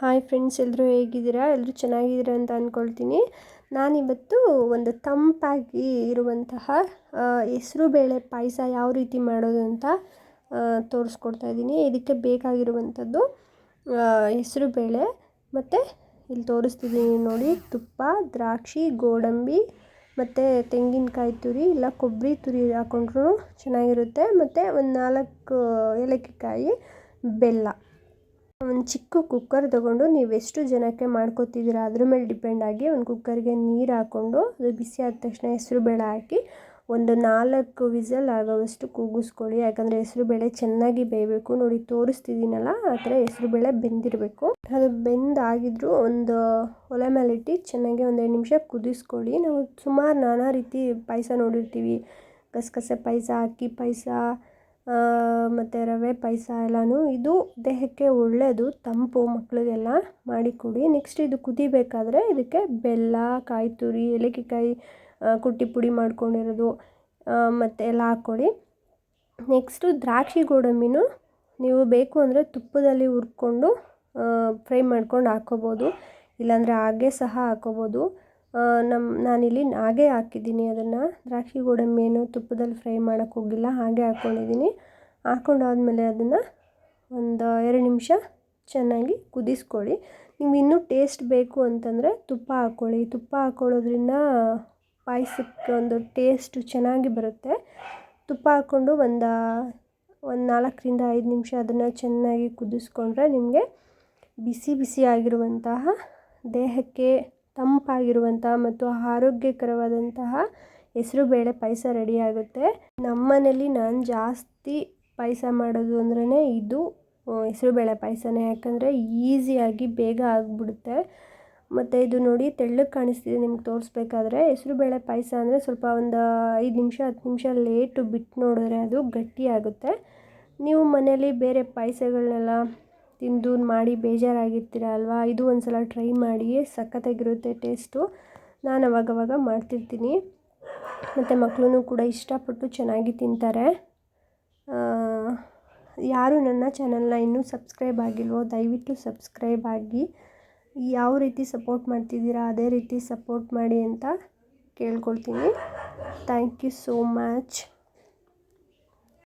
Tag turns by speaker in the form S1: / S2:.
S1: Hi friends ಎಲ್ಲರೂ ಹೇಗಿದ್ದೀರಾ? ಎಲ್ಲರೂ ಚೆನ್ನಾಗಿದ್ದೀರಾ ಅಂತ ಅಂದ್ಕೊಳ್ತೀನಿ ನಾನಿವತ್ತು ಒಂದು ತಂಪಾಗಿ ಇರುವಂತಹ ಹೆಸರು ಬೇಳೆ ಪಾಯಸ ಯಾವ ರೀತಿ ಮಾಡೋದು ಅಂತ ತೋರಿಸ್ಕೊಡ್ತಾ ಇದ್ದೀನಿ. ಇದಕ್ಕೆ ಬೇಕಾಗಿರುವಂಥದ್ದು ಹೆಸರು ಬೇಳೆ. ಮತ್ತು ಇಲ್ಲಿ ತೋರಿಸ್ತಿದ್ದೀನಿ ನೋಡಿ, ತುಪ್ಪ, ದ್ರಾಕ್ಷಿ, ಗೋಡಂಬಿ, ಮತ್ತು ತೆಂಗಿನಕಾಯಿ ತುರಿ, ಇಲ್ಲ ಕೊಬ್ಬರಿ ತುರಿ ಹಾಕೊಂಡ್ರೂ ಚೆನ್ನಾಗಿರುತ್ತೆ. ಮತ್ತು ಒಂದು ನಾಲ್ಕು ಏಲಕ್ಕಿಕಾಯಿ ಬೆಲ್ಲ. ಒಂದು ಚಿಕ್ಕ ಕುಕ್ಕರ್ ತೊಗೊಂಡು ನೀವು ಎಷ್ಟು ಜನಕ್ಕೆ ಮಾಡ್ಕೊತಿದ್ದೀರ, ಅದ್ರ ಮೇಲೆ ಡಿಪೆಂಡ್ ಆಗಿ ಒಂದು ಕುಕ್ಕರ್ಗೆ ನೀರು ಹಾಕ್ಕೊಂಡು ಅದು ಬಿಸಿ ಆದ ತಕ್ಷಣ ಹೆಸ್ರು ಬೇಳೆ ಹಾಕಿ ಒಂದು ನಾಲ್ಕು ವಿಸಲ್ ಆಗೋವಷ್ಟು ಕೂಗಿಸ್ಕೊಳ್ಳಿ. ಯಾಕಂದರೆ ಹೆಸ್ರು ಬೇಳೆ ಚೆನ್ನಾಗಿ ಬೇಯಬೇಕು. ನೋಡಿ, ತೋರಿಸ್ತಿದ್ದೀನಲ್ಲ, ಆ ಥರ ಹೆಸ್ರು ಬೇಳೆ ಬೆಂದಿರಬೇಕು. ಅದು ಬೆಂದಾಗಿದ್ರು ಒಂದು ಒಲೆ ಮೇಲಿಟ್ಟು ಚೆನ್ನಾಗಿ ಒಂದು ಎರಡು ನಿಮಿಷ ಕುದಿಸ್ಕೊಳ್ಳಿ. ನಾವು ಸುಮಾರು ನಾನಾ ರೀತಿ ಪಾಯಸ ನೋಡಿರ್ತೀವಿ. ಗಸಗಸೆ ಪಾಯಸ, ಅಕ್ಕಿ ಪಾಯಸ ಮತ್ತು ರವೆ, ಪಾಯಸ ಎಲ್ಲನೂ ಇದು ದೇಹಕ್ಕೆ ಒಳ್ಳೆಯದು ತಂಪು ಮಕ್ಕಳಿಗೆಲ್ಲ ಮಾಡಿಕೊಡಿ. ನೆಕ್ಸ್ಟ್ ಇದು ಕುದಿಬೇಕಾದ್ರೆ ಇದಕ್ಕೆ ಬೆಲ್ಲ, ಕಾಯಿ ತುರಿ, ಏಲಕ್ಕಿಕಾಯಿ ಕುಟ್ಟಿ ಪುಡಿ ಮಾಡ್ಕೊಂಡಿರೋದು ಮತ್ತು ಎಲ್ಲ ಹಾಕ್ಕೊಳ್ಳಿ ನೆಕ್ಸ್ಟು ದ್ರಾಕ್ಷಿ ಗೋಡಂಬಿನೂ ನೀವು ಬೇಕು ಅಂದರೆ ತುಪ್ಪದಲ್ಲಿ ಹುರ್ಕೊಂಡು ಫ್ರೈ ಮಾಡ್ಕೊಂಡು ಹಾಕ್ಕೋಬೋದು. ಇಲ್ಲಾಂದರೆ ಹಾಗೆ ಸಹ ಹಾಕ್ಕೋಬೋದು. ನಮ್ಮ ನಾನಿಲ್ಲಿ ಹಾಗೆ ಹಾಕಿದ್ದೀನಿ ಅದನ್ನು. ದ್ರಾಕ್ಷಿ ಗೋಡಂಬಿ ಏನು ತುಪ್ಪದಲ್ಲಿ ಫ್ರೈ ಮಾಡೋಕ್ಕೆ ಹೋಗಿಲ್ಲ, ಹಾಗೆ ಹಾಕ್ಕೊಂಡಿದ್ದೀನಿ ಹಾಕ್ಕೊಂಡಾದ್ಮೇಲೆ ಅದನ್ನು ಒಂದು ಎರಡು ನಿಮಿಷ ಚೆನ್ನಾಗಿ ಕುದಿಸ್ಕೊಳ್ಳಿ. ನಿಮ್ಗೆ ಇನ್ನೂ ಟೇಸ್ಟ್ ಬೇಕು ಅಂತಂದರೆ ತುಪ್ಪ ಹಾಕ್ಕೊಳ್ಳಿ ತುಪ್ಪ ಹಾಕ್ಕೊಳ್ಳೋದ್ರಿಂದ ಪಾಯಸಕ್ಕೆ ಒಂದು ಟೇಸ್ಟು ಚೆನ್ನಾಗಿ ಬರುತ್ತೆ. ತುಪ್ಪ ಹಾಕ್ಕೊಂಡು ಒಂದು ಒಂದು ನಾಲ್ಕರಿಂದ ಐದು ನಿಮಿಷ ಅದನ್ನು ಚೆನ್ನಾಗಿ ಕುದಿಸ್ಕೊಂಡ್ರೆ ನಿಮಗೆ ಬಿಸಿ ಬಿಸಿ ಆಗಿರುವಂತಹ ದೇಹಕ್ಕೆ ತಂಪಾಗಿರುವಂತಹ ಮತ್ತು ಆರೋಗ್ಯಕರವಾದಂತಹ ಹೆಸರುಬೇಳೆ ಪಾಯಸ ರೆಡಿಯಾಗುತ್ತೆ ನಮ್ಮನೇಲಿ ನಾನು ಜಾಸ್ತಿ ಪಾಯಸ ಮಾಡೋದು ಅಂದ್ರೇ ಇದು ಹೆಸರುಬೇಳೆ ಪಾಯಸನೇ. ಯಾಕಂದರೆ ಈಸಿಯಾಗಿ ಬೇಗ ಆಗಿಬಿಡುತ್ತೆ. ಮತ್ತು ಇದು ನೋಡಿ ತೆಳ್ಳಗೆ ಕಾಣಿಸ್ತಿದೆ ನಿಮ್ಗೆ ತೋರಿಸ್ಬೇಕಾದ್ರೆ. ಹೆಸರುಬೇಳೆ ಪಾಯಸ ಅಂದರೆ ಸ್ವಲ್ಪ ಒಂದು ಐದು ನಿಮಿಷ, ಹತ್ತು ನಿಮಿಷ ಲೇಟು ಬಿಟ್ಟು ನೋಡಿದ್ರೆ ಅದು ಗಟ್ಟಿಯಾಗುತ್ತೆ ನೀವು ಮನೇಲಿ ಬೇರೆ ಪಾಯಸಗಳನ್ನೆಲ್ಲ ತಿಂದು ಮಾಡಿ ಬೇಜಾರಾಗಿರ್ತೀರ ಅಲ್ವಾ ಇದು ಒಂದು ಸಲ ಟ್ರೈ ಮಾಡಿ ಸಖತ್ತಾಗಿರುತ್ತೆ ಟೇಸ್ಟು. ನಾನು ಅವಾಗವಾಗ ಮಾಡ್ತಿರ್ತೀನಿ. ಮತ್ತು ಮಕ್ಕಳೂ ಕೂಡ ಇಷ್ಟಪಟ್ಟು ಚೆನ್ನಾಗಿ ತಿಂತಾರೆ. ಯಾರು ನನ್ನ ಚಾನಲ್ನ ಇನ್ನೂ ಸಬ್ಸ್ಕ್ರೈಬ್ ಆಗಿಲ್ವೋ, ದಯವಿಟ್ಟು ಸಬ್ಸ್ಕ್ರೈಬ್ ಆಗಿ. ಯಾವ ರೀತಿ ಸಪೋರ್ಟ್ ಮಾಡ್ತಿದ್ದೀರಾ, ಅದೇ ರೀತಿ ಸಪೋರ್ಟ್ ಮಾಡಿ ಅಂತ ಕೇಳ್ಕೊಳ್ತೀನಿ. Thank you so much